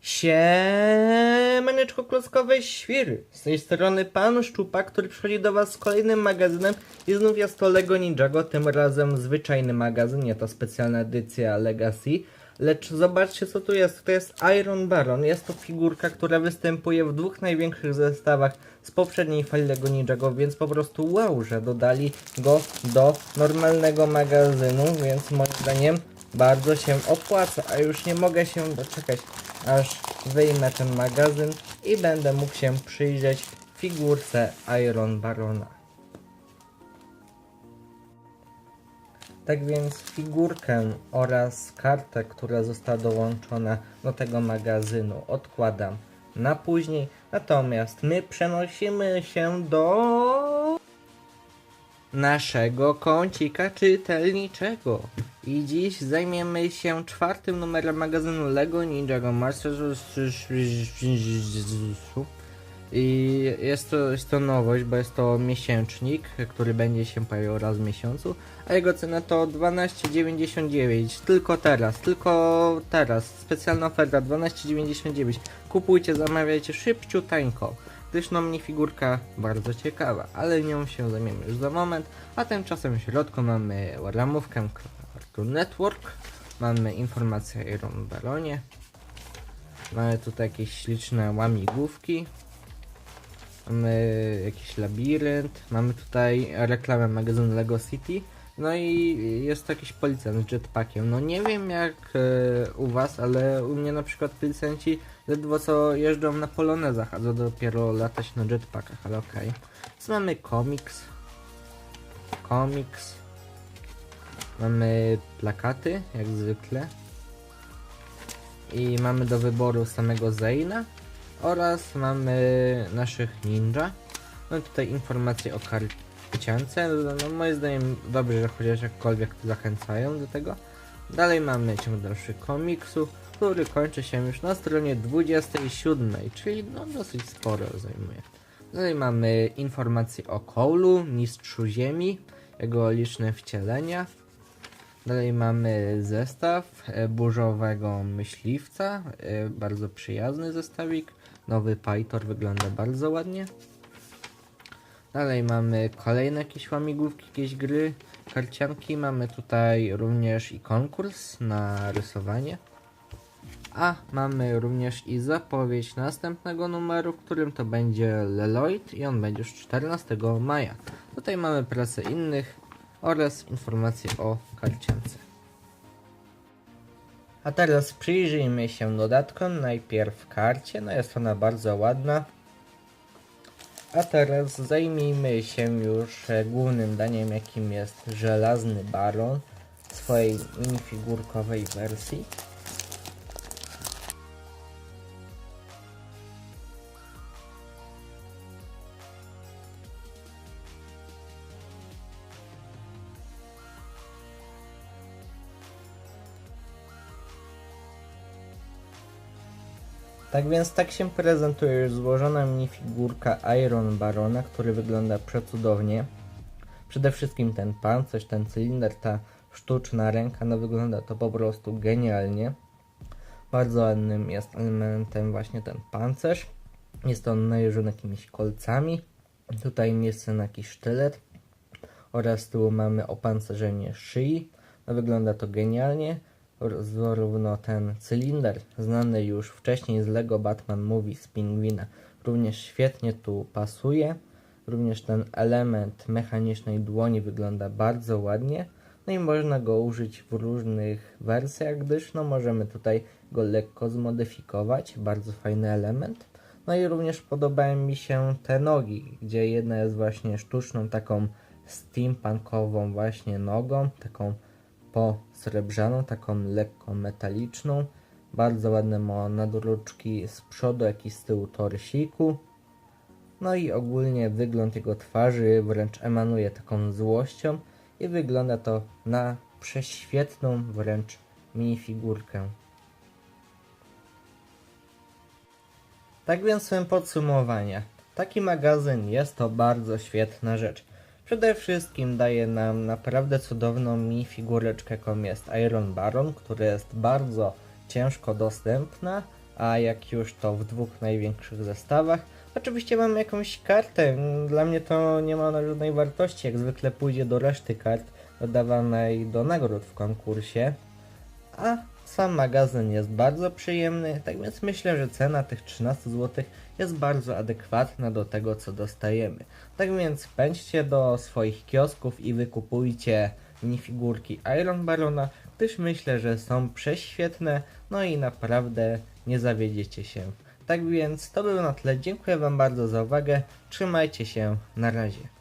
Siemaneczko klockowe świry. Z tej strony pan Szczupak, który przychodzi do was z kolejnym magazynem i znów jest to Lego Ninjago, tym razem zwyczajny magazyn, nie to specjalna edycja Legacy. Lecz zobaczcie co tu jest, to jest Iron Baron, jest to figurka, która występuje w dwóch największych zestawach z poprzedniej fali Lego Ninjago, więc po prostu wow, że dodali go do normalnego magazynu, więc moim zdaniem bardzo się opłaca, a już nie mogę się doczekać, aż wyjmę ten magazyn i będę mógł się przyjrzeć figurce Iron Barona. Tak więc figurkę oraz kartę, która została dołączona do tego magazynu odkładam na później, natomiast my przenosimy się do naszego kącika czytelniczego. I dziś zajmiemy się czwartym numerem magazynu LEGO Ninjago Masters i jest to, jest to nowość, bo jest to miesięcznik, który będzie się pojawiał raz w miesiącu, a jego cena to 12,99. Tylko teraz, tylko teraz. Specjalna oferta 12,99. Kupujcie, zamawiajcie szybciuteńko. Gdyż no minifigurka bardzo ciekawa, ale nią się zajmiemy już za moment. A tymczasem w środku mamy ramówkę Cartoon Network, mamy informację o Iron Baronie, mamy tutaj jakieś śliczne łamigłówki, mamy jakiś labirynt, mamy tutaj reklamę magazynu Lego City, no i jest to jakiś policjant z jetpackiem. No nie wiem jak e, u was, ale u mnie na przykład policjanci ledwo co jeżdżą na polonezach, a to dopiero latać na jetpackach, ale okej. Więc mamy komiks, komiks, mamy plakaty, jak zwykle. I mamy do wyboru samego Zayna oraz mamy naszych ninja. No tutaj informacje o karciance. No moim zdaniem dobrze, że chociaż jakkolwiek zachęcają do tego. Dalej mamy ciąg dalszy komiksu, który kończy się już na stronie 27, czyli no dosyć sporo zajmuje. Dalej mamy informacje o Koulu, mistrzu ziemi, jego liczne wcielenia. Dalej mamy zestaw e, burzowego myśliwca, e, bardzo przyjazny zestawik. Nowy Pytor wygląda bardzo ładnie. Dalej mamy kolejne jakieś łamigłówki, jakieś gry, karcianki. Mamy tutaj również i konkurs na rysowanie. A mamy również i zapowiedź następnego numeru, którym to będzie Leloid i on będzie już 14 maja. Tutaj mamy pracę innych oraz informacje o karciance. A teraz przyjrzyjmy się dodatkom. Najpierw karcie, no jest ona bardzo ładna. A teraz zajmijmy się już głównym daniem, jakim jest żelazny baron w swojej minifigurkowej wersji. Tak więc tak się prezentuje już złożona minifigurka Iron Barona, który wygląda przecudownie. Przede wszystkim ten pancerz, ten cylinder, ta sztuczna ręka, no wygląda to po prostu genialnie. Bardzo ładnym jest elementem właśnie ten pancerz. Jest on najeżony jakimiś kolcami. Tutaj miejsce na jakiś sztylet. Oraz z tyłu mamy opancerzenie szyi. No wygląda to genialnie zarówno ten cylinder znany już wcześniej z Lego Batman Movie z Pingwina również świetnie tu pasuje. Również ten element mechanicznej dłoni wygląda bardzo ładnie. No i można go użyć w różnych wersjach, gdyż no możemy tutaj go lekko zmodyfikować. Bardzo fajny element. No i również podobają mi się te nogi, gdzie jedna jest właśnie sztuczną taką steampunkową właśnie nogą, taką posrebrzaną, taką lekko metaliczną. Bardzo ładne ma nadruczki z przodu, jak i z tyłu torsiku. No i ogólnie wygląd jego twarzy wręcz emanuje taką złością i wygląda to na prześwietną wręcz minifigurkę. Tak więc w podsumowanie. Taki magazyn jest to bardzo świetna rzecz. Przede wszystkim daje nam naprawdę cudowną mi figureczkę, jaką jest Iron Baron, która jest bardzo ciężko dostępna, a jak już to w dwóch największych zestawach. Oczywiście mam jakąś kartę, dla mnie to nie ma żadnej wartości, jak zwykle pójdzie do reszty kart dodawanej do nagród w konkursie. A sam magazyn jest bardzo przyjemny, tak więc myślę, że cena tych 13 zł jest bardzo adekwatna do tego, co dostajemy. Tak więc pędźcie do swoich kiosków i wykupujcie minifigurki Iron Barona, gdyż myślę, że są prześwietne, no i naprawdę nie zawiedziecie się. Tak więc to było na tyle. Dziękuję Wam bardzo za uwagę. Trzymajcie się. Na razie.